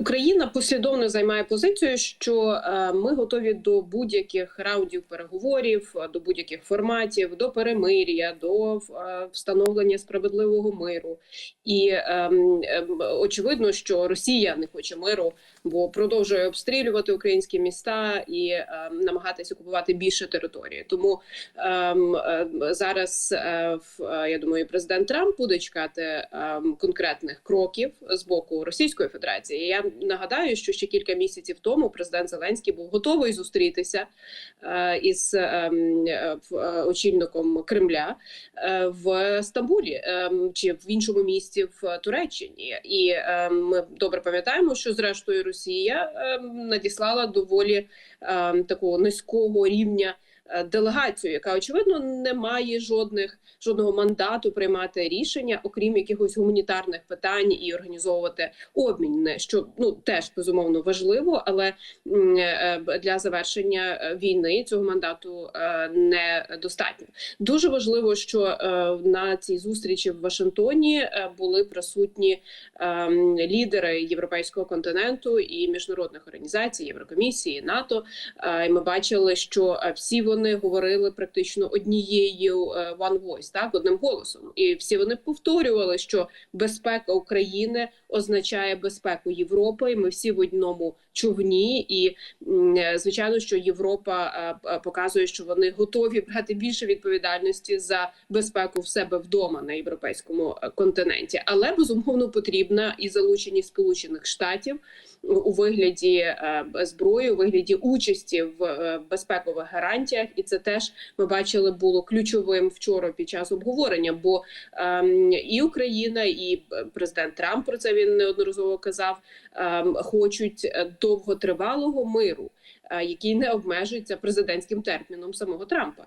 Україна послідовно займає позицію, що е, ми готові до будь-яких раундів переговорів, е, до будь-яких форматів, до перемир'я, до е, встановлення справедливого миру. І ем, ем, очевидно, що Росія не хоче миру, бо продовжує обстрілювати українські міста і ем, намагатися окупувати більше території. Тому ем, зараз е, е, я думаю, президент Трамп буде чекати конкретних кроків з боку Російської Федерації. Я нагадаю, що ще кілька місяців тому президент Зеленський був готовий зустрітися е, із ем, е, е, очільником Кремля в Стамбулі ем, чи в іншому місті в Туреччині. І ем, ми добре пам'ятаємо, що зрештою Росія надіслала доволі такого низького рівня делегацію, яка очевидно не має жодних жодного мандату приймати рішення, окрім якихось гуманітарних питань і організовувати обмін, що ну теж безумовно важливо, але е, для завершення е, війни цього мандату е, недостатньо. Дуже важливо, що е, на цій зустрічі в Вашингтоні е, були присутні лідери європейського континенту і міжнародних організацій, Єврокомісії, НАТО. Е, І ми бачили, що е, всі вони говорили практично однією е, one voice, так одним голосом, і всі вони повторювали, що безпека України означає безпеку Європи. і Ми всі в одному човні, і е, звичайно, що Європа е, показує, що вони готові брати більше відповідальності за безпеку в себе вдома на європейському континенті, але безумовно потрібна і залученість Сполучених Штатів у вигляді зброї, у вигляді участі в безпекових гарантіях, і це теж ми бачили було ключовим вчора під час обговорення. Бо ем, і Україна, і е, президент Трамп про це він неодноразово казав. ем, хочуть е, довготривалого миру, е, який не обмежується президентським терміном самого Трампа.